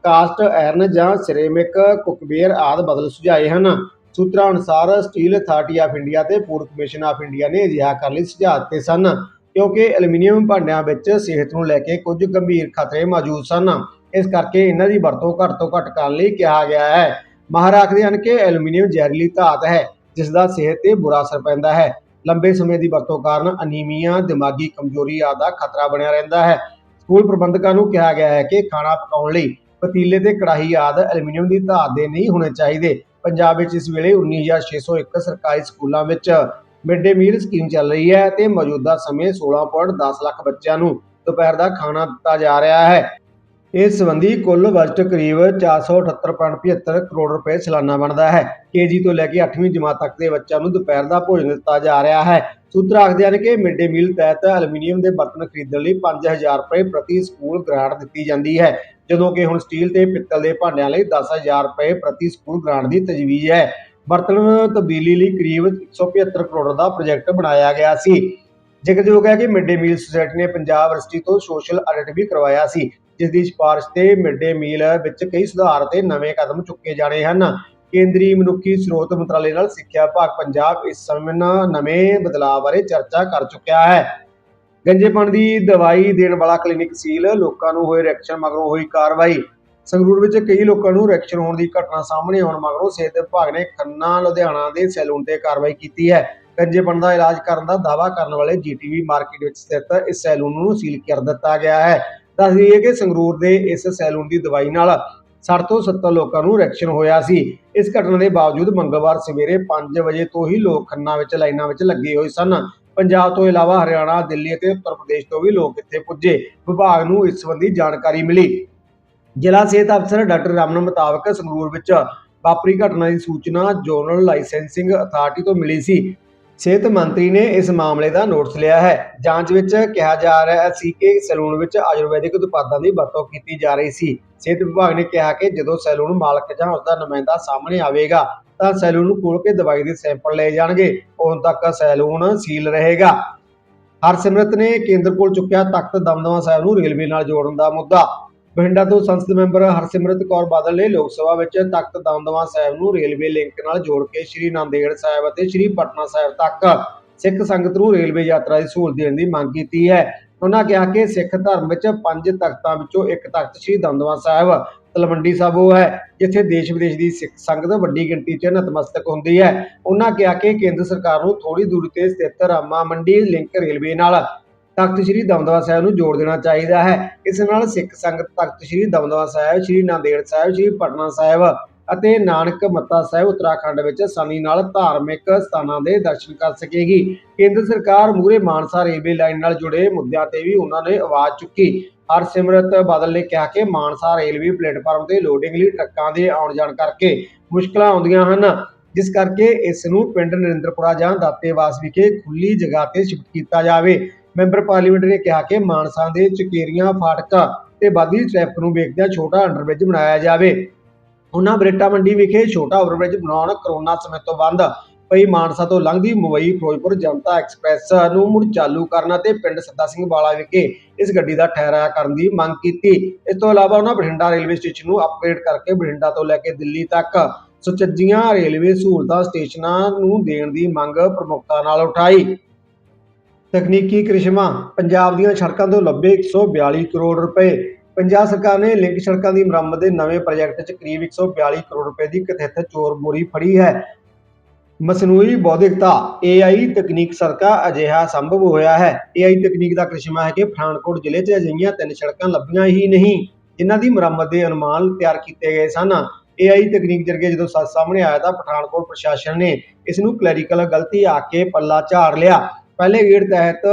ਕਾਸਟ ਆਇਰਨ ਜਾਂ ਸਿਰੇਮਿਕ ਕੁੱਕਵੇਅਰ ਆਦਿ ਬਦਲ ਸੁਝਾਏ ਹਨ। ਸੂਤਰਾਂ ਅਨੁਸਾਰ ਸਟੀਲ ਅਥਾਰਟੀ ਆਫ ਇੰਡੀਆ ਤੇ ਫੂਡ ਕਮਿਸ਼ਨ ਆਫ ਇੰਡੀਆ ਨੇ ਅਜਿਹਾ ਕਰਨ ਲਈ ਸੁਝਾਅ ਦਿੱਤੇ ਸਨ, ਕਿਉਂਕਿ ਐਲੂਮੀਨੀਅਮ ਭਾਂਡਿਆਂ ਵਿੱਚ ਸਿਹਤ ਨੂੰ ਲੈ ਕੇ ਕੁਝ ਗੰਭੀਰ ਖਤਰੇ ਮੌਜੂਦ ਸਨ। ਇਸ ਕਰਕੇ ਇਹਨਾਂ ਦੀ ਵਰਤੋਂ ਘੱਟ ਤੋਂ ਘੱਟ ਕਰਨ ਲਈ ਕਿਹਾ ਗਿਆ ਹੈ। ਮਾਹਰ ਆਖਦੇ ਹਨ ਕਿ ਐਲੂਮੀਨੀਅਮ ਜ਼ਹਿਰੀਲੀ ਧਾਤ ਹੈ ਜਿਸ ਦਾ ਸਿਹਤ ਤੇ ਬੁਰਾ ਅਸਰ ਪੈਂਦਾ ਹੈ। ਲੰਬੇ ਸਮੇਂ ਦੀ ਵਰਤੋਂ ਕਾਰਨ ਅਨੀਮੀਆ, ਦਿਮਾਗੀ ਕਮਜ਼ੋਰੀ ਆਦਿ ਦਾ ਖਤਰਾ ਬਣਿਆ ਰਹਿੰਦਾ ਹੈ। ਸਕੂਲ ਪ੍ਰਬੰਧਕਾਂ ਨੂੰ ਕਿਹਾ ਗਿਆ ਹੈ ਕਿ ਖਾਣਾ ਪਕਾਉਣ ਲਈ ਪਤੀਲੇ ਤੇ ਕੜਾਹੀ ਆਦਿ ਐਲੂਮੀਨੀਅਮ ਦੀ ਧਾਤ ਦੇ ਨਹੀਂ ਹੋਣੇ ਚਾਹੀਦੇ। ਪੰਜਾਬ ਵਿੱਚ ਇਸ ਵੇਲੇ 19601 ਸਰਕਾਰੀ ਸਕੂਲਾਂ ਵਿੱਚ ਮਿਡ ਡੇ ਮੀਲ ਸਕੀਮ ਚੱਲ ਰਹੀ ਹੈ ਤੇ ਮੌਜੂਦਾ ਸਮੇਂ 16.10 ਲੱਖ ਬੱਚਿਆਂ ਨੂੰ ਦੁਪਹਿਰ ਦਾ ਖਾਣਾ ਦਿੱਤਾ ਜਾ ਰਿਹਾ ਹੈ। ਇਸ ਸੰਬੰਧੀ ਕੁੱਲ ਬਜਟ ਕਰੀਬ 478.75 ਕਰੋੜ ਰੁਪਏ ਸਾਲਾਨਾ ਬਣਦਾ ਹੈ। ਕੇਜੀ ਤੋਂ ਲੈ ਕੇ 8ਵੀਂ ਜਮਾਤ ਤੱਕ ਦੇ ਬੱਚਿਆਂ ਨੂੰ ਦੁਪਹਿਰ ਦਾ ਭੋਜਨ ਦਿੱਤਾ ਜਾ ਰਿਹਾ ਹੈ। ਸੂਤਰ ਆਖਦੇ ਹਨ ਕਿ ਮਿਡ ਡੇ ਮੀਲ ਤਹਿਤ ਐਲੂਮੀਨੀਅਮ ਦੇ ਬਰਤਨ ਖਰੀਦਣ ਲਈ 5000 ਰੁਪਏ ਪ੍ਰਤੀ ਸਕੂਲ ਗ੍ਰਾਂਟ ਦਿੱਤੀ ਜਾਂਦੀ ਹੈ। ਜਦੋਂ ਕਿ ਹੁਣ ਸਟੀਲ ਤੇ ਪਿੱਤਲ ਦੇ ਭਾਂਡਿਆਂ ਲਈ 10000 ਰੁਪਏ ਪ੍ਰਤੀ ਸਕੂਲ ਗ੍ਰਾਂਟ ਦੀ ਤਜਵੀਜ਼ ਹੈ। ਬਰਤਨ ਤਬਦੀਲੀ ਲਈ ਕਰੀਬ 175 ਕਰੋੜ ਦਾ ਪ੍ਰੋਜੈਕਟ ਬਣਾਇਆ ਗਿਆ ਸੀ। ਜ਼ਿਕਰਯੋਗ ਹੈ ਕਿ ਮਿਡ ਡੇ ਮੀਲ ਸੁਸਾਇਟੀ ਨੇ ਪੰਜਾਬ ਯੂਨੀਵਰਸਿਟੀ ਤੋਂ ਸੋਸ਼ਲ ਆਡਿਟ ਵੀ ਕਰਵਾਇਆ ਸੀ। ਜਿਸ ਦੀ ਸਿਫਾਰਿਸ਼ ਤੇ ਮਿਡ ਡੇ ਮੀਲ ਵਿੱਚ ਕਈ ਸੁਧਾਰ ਤੇ ਨਵੇਂ ਕਦਮ ਚੁੱਕੇ ਜਾਣੇ ਹਨ। ਕੇਂਦਰੀ ਮਨੁੱਖੀ ਸਰੋਤ ਮੰਤਰਾਲੇ ਨਾਲ ਸਿੱਖਿਆ ਵਿਭਾਗ ਪੰਜਾਬ ਇਸ ਸਮੇਂ ਨਵੇਂ ਬਦਲਾਅ ਬਾਰੇ ਚਰਚਾ ਕਰ ਚੁੱਕਿਆ ਹੈ। ਗੰਜੇਪਣ ਦੀ ਦਵਾਈ ਦੇਣ ਵਾਲਾ ਕਲੀਨਿਕ ਸੀਲ, ਲੋਕਾਂ ਨੂੰ ਹੋਏ ਰਿਐਕਸ਼ਨ ਮਗਰੋਂ ਹੋਈ ਕਾਰਵਾਈ। ਸੰਗਰੂਰ ਵਿੱਚ ਕਈ ਲੋਕਾਂ ਨੂੰ ਰਿਐਕਸ਼ਨ ਹੋਣ ਦੀ ਘਟਨਾ ਸਾਹਮਣੇ ਆਉਣ ਮਗਰੋਂ ਸਿਹਤ ਵਿਭਾਗ ਨੇ ਖੰਨਾ, ਲੁਧਿਆਣਾ ਦੇ ਸੈਲੂਨ ਤੇ ਕਾਰਵਾਈ ਕੀਤੀ ਹੈ। ਗੰਜੇਪਣ ਦਾ ਇਲਾਜ ਕਰਨ ਦਾ ਦਾਅਵਾ ਕਰਨ ਵਾਲੇ ਜੀਟੀਵੀ ਮਾਰਕੀਟ ਵਿੱਚ ਸਥਿਤ ਇਸ ਸੈਲੂਨ ਨੂੰ ਸੀਲ ਕਰ ਦਿੱਤਾ ਗਿਆ ਹੈ। ਦੱਸ ਦਈਏ ਕਿ ਸੰਗਰੂਰ ਦੇ ਇਸ ਸੈਲੂਨ ਦੀ ਦਵਾਈ ਨਾਲ 60 ਤੋਂ 70 ਲੋਕਾਂ ਨੂੰ ਰੈਕਸ਼ਨ ਹੋਇਆ ਸੀ। ਇਸ ਘਟਨਾ ਦੇ ਬਾਵਜੂਦ ਮੰਗਲਵਾਰ ਸਵੇਰੇ 5 ਵਜੇ ਤੋਂ ਹੀ ਲੋਕ ਖੰਨਾ ਵਿੱਚ, ਲਾਈਨਾਂ ਵਿੱਚ ਲੱਗੇ ਹੋਏ ਸਨ। ਪੰਜਾਬ ਤੋਂ ਇਲਾਵਾ ਹਰਿਆਣਾ, ਦਿੱਲੀ ਅਤੇ ਉੱਤਰ ਪ੍ਰਦੇਸ਼ ਤੋਂ ਵੀ ਲੋਕ ਇੱਥੇ ਪੁੱਜੇ। ਵਿਭਾਗ ਨੂੰ ਇਸ ਸੰਬੰਧੀ ਜਾਣਕਾਰੀ ਮਿਲੀ। ਜ਼ਿਲ੍ਹਾ ਸਿਹਤ ਅਫਸਰ ਡਾਕਟਰ ਰਮਨ ਮੁਤਾਬਕ ਸੰਗਰੂਰ ਵਿੱਚ ਵਾਪਰੀ ਘਟਨਾ ਦੀ ਸੂਚਨਾ ਜ਼ੋਨਲ ਲਾਇਸੈਂਸਿੰਗ ਅਥਾਰਟੀ ਤੋਂ ਮਿਲੀ ਸੀ। ਸਿਹਤ ਮੰਤਰੀ ਨੇ ਇਸ ਮਾਮਲੇ ਦਾ ਨੋਟਿਸ ਲਿਆ ਹੈ। ਜਾਂਚ ਵਿੱਚ ਕਿਹਾ ਜਾ ਰਿਹਾ ਸੀ ਕਿ ਸੈਲੂਨ ਵਿੱਚ ਆਯੁਰਵੈਦਿਕ ਉਤਪਾਦਾਂ ਦੀ ਵਰਤੋਂ ਕੀਤੀ ਜਾ ਰਹੀ ਸੀ। ਸਿਹਤ ਵਿਭਾਗ ਨੇ ਕਿਹਾ ਕਿ ਜਦੋਂ ਸੈਲੂਨ ਮਾਲਕ ਜਾਂ ਉਸ ਦਾ ਨੁਮਾਇੰਦਾ ਸਾਹਮਣੇ ਆਵੇਗਾ, ਤਾਂ ਸੈਲੂਨ ਨੂੰ ਖੋਲ ਕੇ ਦਵਾਈ ਦੇ ਸੈਂਪਲ ਲਏ ਜਾਣਗੇ। ਉਦੋਂ ਤੱਕ ਸੈਲੂਨ ਸੀਲ ਰਹੇਗਾ। ਹਰਸਿਮਰਤ ਨੇ ਕੇਂਦਰ ਕੋਲ ਚੁੱਕਿਆ ਤਖਤ ਦਮਦਮਾ ਸਾਹਿਬ ਨੂੰ ਰੇਲਵੇ ਨਾਲ ਜੋੜਨ ਦਾ ਮੁੱਦਾ। ਬਠਿੰਡਾ ਤੋਂ ਸੰਸਦ ਮੈਂਬਰ ਹਰਸਿਮਰਤ ਕੌਰ ਬਾਦਲ ਨੇ ਲੋਕ ਸਭਾ ਵਿੱਚ ਤਖਤ ਦਮਦਮਾ ਸਾਹਿਬ ਨੂੰ ਰੇਲਵੇ ਲਿੰਕ ਨਾਲ ਜੋੜ ਕੇ ਸ੍ਰੀ ਨਾਂਦੇੜ ਸਾਹਿਬ ਅਤੇ ਸ੍ਰੀ ਪਟਨਾ ਸਾਹਿਬ ਤੱਕ ਸਿੱਖ ਸੰਗਤ ਨੂੰ ਰੇਲਵੇ ਯਾਤਰਾ ਦੀ ਸਹੂਲਤ ਦੇਣ ਦੀ ਮੰਗ ਕੀਤੀ ਹੈ। ਉਹਨਾਂ ਕਿਹਾ ਕਿ ਸਿੱਖ ਧਰਮ ਵਿੱਚ ਪੰਜ ਤਖਤਾਂ ਵਿੱਚੋਂ ਇੱਕ ਤਖਤ ਸ੍ਰੀ ਦਮਦਮਾ ਸਾਹਿਬ, ਤਲਵੰਡੀ ਸਾਬੋ ਹੈ, ਜਿੱਥੇ ਦੇਸ਼ ਵਿਦੇਸ਼ ਦੀ ਸਿੱਖ ਸੰਗਤ ਵੱਡੀ ਗਿਣਤੀ 'ਚ ਨਤਮਸਤਕ ਹੁੰਦੀ ਹੈ। ਉਹਨਾਂ ਕਿਹਾ ਕਿ ਕੇਂਦਰ ਸਰਕਾਰ ਨੂੰ ਥੋੜੀ ਦੂਰੀ ਤੇ ਸਥਿਤ ਰਾਮਾ ਮੰਡੀ ਲਿੰਕ ਰੇਲਵੇ ਨਾਲ ਤਖਤ ਸ੍ਰੀ ਦਮਦਮਾ ਸਾਹਿਬ ਨੂੰ ਜੋੜ ਦੇਣਾ ਚਾਹੀਦਾ ਹੈ। ਇਸ ਨਾਲ ਸਿੱਖ ਸੰਗਤ ਤਖਤ ਸ੍ਰੀ ਦਮਦਮਾ ਸਾਹਿਬ, ਸ੍ਰੀ ਨਾਂਦੇੜ ਸਾਹਿਬ, ਸ੍ਰੀ ਪਟਨਾ ਸਾਹਿਬ ਅਤੇ ਨਾਨਕ ਮੱਤਾ ਸਾਹਿਬ ਉੱਤਰਾਖੰਡ ਵਿੱਚ ਆਸਾਨੀ ਨਾਲ ਧਾਰਮਿਕ ਸਥਾਨਾਂ ਦੇ ਦਰਸ਼ਨ ਕਰ ਸਕੇਗੀ। ਕੇਂਦਰ ਸਰਕਾਰ ਮੂਰੇ ਮਾਨਸਾ ਰੇਲਵੇ ਲਾਈਨ ਨਾਲ ਜੁੜੇ ਮੁੱਦਿਆਂ ਤੇ ਵੀ ਉਹਨਾਂ ਨੇ ਆਵਾਜ਼ ਚੁੱਕੀ। ਹਰਸਿਮਰਤ ਬਾਦਲ ਨੇ ਕਿਹਾ ਕਿ ਮਾਨਸਾ ਰੇਲਵੇ ਪਲੇਟਫਾਰਮ ਤੇ ਲੋਡਿੰਗ ਲਈ ਟਰੱਕਾਂ ਦੇ ਆਉਣ ਜਾਣ ਕਰਕੇ ਮੁਸ਼ਕਲਾਂ ਆਉਂਦੀਆਂ ਹਨ। ਜਿਸ ਕਰਕੇ ਇਸ ਨੂੰ ਪਿੰਡ ਨਰਿੰਦਰਪੁਰਾ ਜਾਂ ਦਾਤੇਵਾਸ ਵਿਖੇ ਖੁੱਲੀ ਜਗ੍ਹਾ ਤੇ ਸ਼ਿਫਟ ਕੀਤਾ ਜਾਵੇ। ਮੈਂਬਰ ਪਾਰਲੀਮੈਂਟ ਨੇ ਕਿਹਾ ਕਿ ਮਾਨਸਾ ਦੇ ਚਕੇਰੀਆਂ, ਫਾਟਕਾਂ ਤੇ ਵਧਦੀ ਟ੍ਰੈਫਿਕ ਨੂੰ ਵੇਖਦਿਆਂ ਛੋਟਾ ਅੰਡਰਬ੍ਰਿਜ ਬਣਾਇਆ ਜਾਵੇ। ਉਹਨਾਂ ਬਰੇਟਾ ਮੰਡੀ ਵਿਖੇ ਛੋਟਾ ਓਵਰਬ੍ਰਿਜ ਬਣਾਉਣ ਕਰੋਨਾ ਸਮੇਂ ਤੋਂ ਬੰਦ ਪਈ ਮਾਨਸਾ ਤੋਂ ਲੰਘਦੀ ਮੁੰਬਈ ਫਿਰੋਜ਼ਪੁਰ ਜਨਤਾ ਐਕਸਪ੍ਰੈਸ ਨੂੰ ਮੁੜ ਚਾਲੂ ਕਰਨ ਅਤੇ ਪਿੰਡ ਸੱਦਾ ਸਿੰਘ ਵਾਲਾ ਵਿਖੇ ਇਸ ਗੱਡੀ ਦਾ ਠਹਿਰਾਇਆ ਕਰਨ ਦੀ ਮੰਗ ਕੀਤੀ। ਇਸ ਤੋਂ ਇਲਾਵਾ ਉਹਨਾਂ ਬਠਿੰਡਾ ਰੇਲਵੇ ਸਟੇਸ਼ਨ ਨੂੰ ਅਪਗ੍ਰੇਡ ਕਰਕੇ ਬਠਿੰਡਾ ਤੋਂ ਲੈ ਕੇ ਦਿੱਲੀ ਤੱਕ ਸੁਚੱਜੀਆਂ ਰੇਲਵੇ ਸਹੂਲਤਾਂ ਸਟੇਸ਼ਨਾਂ ਨੂੰ ਦੇਣ ਦੀ ਮੰਗ ਪ੍ਰਮੁੱਖਤਾ ਨਾਲ ਉਠਾਈ। ਤਕਨੀਕੀ ਕ੍ਰਿਸ਼ਮਾ ਪੰਜਾਬ ਦੀਆਂ ਸੜਕਾਂ ਤੋਂ ਲੱਭੇ 142 ਕਰੋੜ ਰੁਪਏ। ਪੰਜਾਬ ਸਰਕਾਰ ਨੇ ਲਿੰਕ ਸੜਕਾਂ ਦੀ ਮੁਰੰਮਤ ਦੇ ਨਵੇਂ ਪ੍ਰੋਜੈਕਟ 'ਚ ਕਰੀਬ 142 ਕਰੋੜ ਰੁਪਏ ਦੀ ਕਥਿਤ ਚੋਰ ਮੋਰੀ ਫੜੀ ਹੈ। ਮਸਨੂਈ ਬੌਧਿਕਤਾ AI ਤਕਨੀਕ ਸੜਕਾਂ ਅਜਿਹਾ ਸੰਭਵ ਹੋਇਆ ਹੈ। AI ਤਕਨੀਕ ਦਾ ਕ੍ਰਿਸ਼ਮਾ ਹੈ ਕਿ ਪਠਾਨਕੋਟ ਜ਼ਿਲ੍ਹੇ 'ਚ ਅਜਿਹੀਆਂ ਤਿੰਨ ਸੜਕਾਂ ਲੱਭੀਆਂ ਹੀ ਨਹੀਂ, ਜਿਨ੍ਹਾਂ ਦੀ ਮੁਰੰਮਤ ਦੇ ਅਨੁਮਾਨ ਤਿਆਰ ਕੀਤੇ ਗਏ ਸਨ। AI ਤਕਨੀਕ ਜਰੀਏ ਜਦੋਂ ਸੱਚ ਸਾਹਮਣੇ ਆਇਆ ਤਾਂ ਪਠਾਨਕੋਟ ਪ੍ਰਸ਼ਾਸਨ ਨੇ ਇਸ ਨੂੰ ਕਲੈਰੀਕਲ ਗਲਤੀ ਆ ਕੇ ਪੱਲਾ ਝਾੜ ਲਿਆ। ਪਹਿਲੇ ਗੇੜ ਤਹਿਤ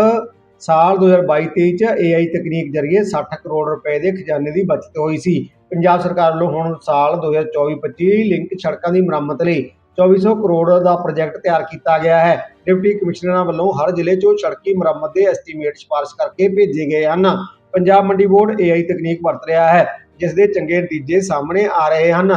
ਸਾਲ 2022-23 ਚ AI ਤਕਨੀਕ ਜਰੀਏ 60 ਕਰੋੜ ਰੁਪਏ ਦੇ ਖਜ਼ਾਨੇ ਦੀ ਬਚਤ ਹੋਈ ਸੀ। ਪੰਜਾਬ ਸਰਕਾਰ ਵੱਲੋਂ ਹੁਣ ਸਾਲ 2024-25 ਲਿੰਕ ਸੜਕਾਂ ਦੀ ਮੁਰੰਮਤ ਲਈ 2400 ਕਰੋੜ ਦਾ ਪ੍ਰੋਜੈਕਟ ਤਿਆਰ ਕੀਤਾ ਗਿਆ ਹੈ। ਡਿਪਟੀ ਕਮਿਸ਼ਨਰਾਂ ਵੱਲੋਂ ਹਰ ਜ਼ਿਲ੍ਹੇ 'ਚੋਂ ਸੜਕੀ ਮੁਰੰਮਤ ਦੇ ਐਸਟੀਮੇਟ ਸਿਫਾਰਸ਼ ਕਰਕੇ ਭੇਜੇ ਗਏ ਹਨ। ਪੰਜਾਬ ਮੰਡੀ ਬੋਰਡ AI ਤਕਨੀਕ ਵਰਤ ਰਿਹਾ ਹੈ, ਜਿਸ ਦੇ ਚੰਗੇ ਨਤੀਜੇ ਸਾਹਮਣੇ ਆ ਰਹੇ ਹਨ।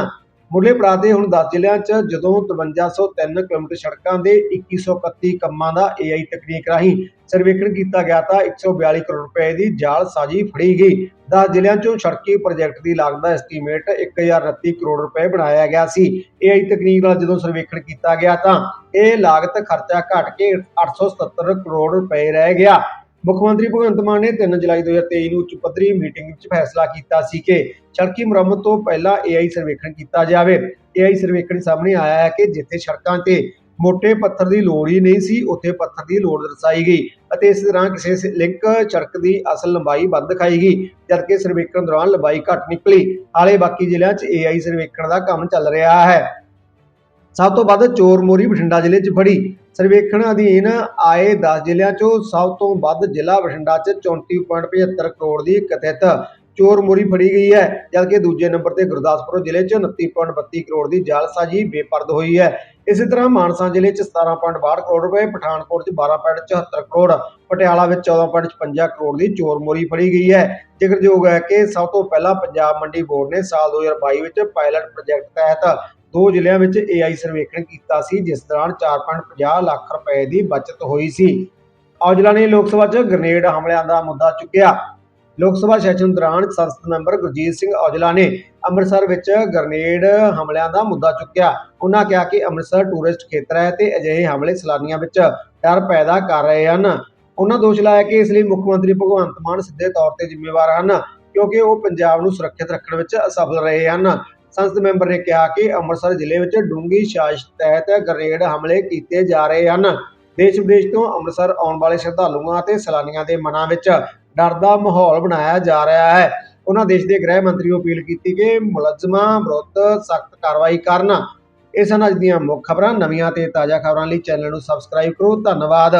ਮੁੱਢਲੇ ਪੜਾਅ ਤੇ ਹੁਣ 10 ਜ਼ਿਲ੍ਹਿਆਂ 'ਚ ਜਦੋਂ 5303 ਕਿਲੋਮੀਟਰ ਸੜਕਾਂ ਦੇ 2131 ਕੰਮਾਂ ਦਾ AI ਤਕਨੀਕ ਰਾਹੀਂ ਸਰਵੇਖਣ ਕੀਤਾ ਗਿਆ ਤਾਂ 142 ਕਰੋੜ ਰੁਪਏ ਦੀ ਜਾਲ ਸਾਜੀ ਫੜੀ ਗਈ। 10 ਜ਼ਿਲ੍ਹਿਆਂ 'ਚੋਂ ਸੜਕੀ ਪ੍ਰੋਜੈਕਟ ਦੀ ਲਾਗਤ ਦਾ ਐਸਟੀਮੇਟ 1038 ਕਰੋੜ ਰੁਪਏ ਬਣਾਇਆ ਗਿਆ ਸੀ। AI ਤਕਨੀਕ ਨਾਲ ਜਦੋਂ ਸਰਵੇਖਣ ਕੀਤਾ ਗਿਆ ਤਾਂ ਇਹ ਲਾਗਤ ਖਰਚਾ ਘਟ ਕੇ 877 ਕਰੋੜ ਰੁਪਏ ਰਹਿ ਗਿਆ। ਮੁੱਖ ਮੰਤਰੀ ਭਗਵੰਤ ਮਾਨ ਨੇ 3 ਜੁਲਾਈ 2023 ਨੂੰ ਉੱਚ ਪੱਧਰੀ ਮੀਟਿੰਗ ਵਿੱਚ ਫੈਸਲਾ ਕੀਤਾ ਸੀ ਕਿ ਸੜਕੀ ਮੁਰੰਮਤ ਤੋਂ ਪਹਿਲਾਂ AI ਸਰਵੇਖਣ ਕੀਤਾ ਜਾਵੇ। AI ਸਰਵੇਖਣ ਸਾਹਮਣੇ ਆਇਆ ਹੈ ਕਿ ਜਿੱਥੇ ਸੜਕਾਂ ਤੇ ਮੋٹے ਪੱਥਰ ਦੀ ਲੋੜ ਹੀ ਨਹੀਂ ਸੀ, ਉੱਥੇ ਪੱਥਰ ਦੀ ਲੋੜ ਦਰਸਾਈ ਗਈ ਅਤੇ ਇਸ ਤਰ੍ਹਾਂ ਕਿਸੇ ਲਿੰਕ ਸੜਕ ਦੀ ਅਸਲ ਲੰਬਾਈ ਵੱਧ ਦਿਖਾਈ ਗਈ, ਜਦਕਿ ਸਰਵੇਖਣ ਦੌਰਾਨ ਲੰਬਾਈ ਘੱਟ ਨਿਕਲੀ। ਹਾਲੇ ਬਾਕੀ ਜ਼ਿਲ੍ਹਿਆਂ 'ਚ AI ਸਰਵੇਖਣ ਦਾ ਕੰਮ ਚੱਲ ਰਿਹਾ ਹੈ। ਸਭ ਤੋਂ ਵੱਧ ਚੋਰ ਮੋਰੀ ਬਠਿੰਡਾ ਜ਼ਿਲ੍ਹੇ 'ਚ ਫੜੀ। ਸਰਵੇਖਣ ਅਧੀਨ ਆਏ 10 ਜ਼ਿਲ੍ਹਿਆਂ 'ਚੋਂ ਸਭ ਤੋਂ ਵੱਧ ਜ਼ਿਲ੍ਹਾ ਬਠਿੰਡਾ 'ਚ 34.75 ਕਰੋੜ ਦੀ ਕਥਿਤ ਚੋਰ ਮੋਰੀ ਫੜੀ ਗਈ ਹੈ, ਜਦਕਿ ਦੂਜੇ ਨੰਬਰ ਤੇ ਗੁਰਦਾਸਪੁਰ ਜ਼ਿਲ੍ਹੇ 'ਚ 29.32 ਕਰੋੜ ਦੀ ਜਾਲਸਾਜੀ ਬੇਪਰਦ ਹੋਈ ਹੈ। ਇਸੇ ਤਰ੍ਹਾਂ ਮਾਨਸਾ ਜ਼ਿਲ੍ਹੇ 'ਚ 17.62 ਕਰੋੜ ਰੁਪਏ, ਪਠਾਨਕੋਟ 'ਚ 12.74 ਕਰੋੜ, ਪਟਿਆਲਾ ਵਿੱਚ 14.56 ਕਰੋੜ ਦੀ ਚੋਰ ਮੋਰੀ ਫੜੀ ਗਈ ਹੈ। ਜ਼ਿਕਰਯੋਗ ਹੈ ਕਿ ਸਭ ਤੋਂ ਪਹਿਲਾਂ ਪੰਜਾਬ ਮੰਡੀ ਬੋਰਡ ਨੇ ਸਾਲ 2022 ਵਿੱਚ ਪਾਇਲਟ ਪ੍ਰੋਜੈਕਟ ਤਹਿਤ ਦੋ ਜ਼ਿਲ੍ਹਿਆਂ ਵਿੱਚ AI ਸਰਵੇਖਣ ਕੀਤਾ ਸੀ, ਜਿਸ ਦੌਰਾਨ 4.50 ਲੱਖ ਰੁਪਏ ਦੀ ਬਚਤ ਹੋਈ ਸੀ। ਔਜਲਾ ਨੇ ਲੋਕ ਸਭਾ 'ਚ ਗ੍ਰਨੇਡ ਹਮਲਿਆਂ ਦਾ ਮੁੱਦਾ ਚੁੱਕਿਆ। ਲੋਕ ਸਭਾ ਸੈਸ਼ਨ ਦੌਰਾਨ ਸੰਸਦ ਮੈਂਬਰ ਗੁਰਜੀਤ ਸਿੰਘ ਔਜਲਾ ਨੇ ਅੰਮ੍ਰਿਤਸਰ ਵਿੱਚ ਗ੍ਰਨੇਡ ਹਮਲਿਆਂ ਦਾ ਮੁੱਦਾ ਚੁੱਕਿਆ। ਉਹਨਾਂ ਕਿਹਾ ਕਿ ਅੰਮ੍ਰਿਤਸਰ ਟੂਰਿਸਟ ਖੇਤਰ ਹੈ ਤੇ ਅਜਿਹੇ ਹਮਲੇ ਸੈਲਾਨੀਆਂ ਵਿੱਚ ਡਰ ਪੈਦਾ ਕਰ ਰਹੇ ਹਨ। ਉਹਨਾਂ ਦੋਸ਼ ਲਾਇਆ ਕਿ ਇਸ ਲਈ ਮੁੱਖ ਮੰਤਰੀ ਭਗਵੰਤ ਮਾਨ ਸਿੱਧੇ ਤੌਰ ਤੇ ਜ਼ਿੰਮੇਵਾਰ ਹਨ, ਕਿਉਂਕਿ ਉਹ ਪੰਜਾਬ ਨੂੰ ਸੁਰੱਖਿਅਤ ਰੱਖਣ ਵਿੱਚ ਅਸਫਲ ਰਹੇ ਹਨ। ਸੰਸਦ ਮੈਂਬਰ ਨੇ ਕਿਹਾ ਕਿ ਅੰਮ੍ਰਿਤਸਰ ਜ਼ਿਲ੍ਹੇ ਵਿੱਚ ਡੂੰਗੀ ਸਾਜ਼ਿਸ਼ ਤਹਿਤ ਗ੍ਰਨੇਡ ਹਮਲੇ ਕੀਤੇ ਜਾ ਰਹੇ ਹਨ। ਦੇਸ਼ ਵਿਦੇਸ਼ ਤੋਂ ਅੰਮ੍ਰਿਤਸਰ ਆਉਣ ਵਾਲੇ ਸ਼ਰਧਾਲੂਆਂ ਅਤੇ ਸੈਲਾਨੀਆਂ ਦੇ ਮਨਾਂ ਵਿੱਚ ਡਰ ਦਾ ਮਾਹੌਲ ਬਣਾਇਆ ਜਾ ਰਿਹਾ ਹੈ। ਉਹਨਾਂ ਦੇਸ਼ ਦੇ ਗ੍ਰਹਿ ਮੰਤਰੀ ਨੂੰ ਅਪੀਲ ਕੀਤੀ ਕਿ ਮੁਲਜ਼ਮਾਂ ਵਿਰੁੱਧ ਸਖਤ ਕਾਰਵਾਈ ਕਰਨ। ਇਹ ਸਨ ਅੱਜ ਦੀਆਂ ਮੁੱਖ ਖਬਰਾਂ। ਨਵੀਆਂ ਤੇ ਤਾਜ਼ਾ ਖਬਰਾਂ ਲਈ ਚੈਨਲ ਨੂੰ ਸਬਸਕ੍ਰਾਈਬ ਕਰੋ। ਧੰਨਵਾਦ।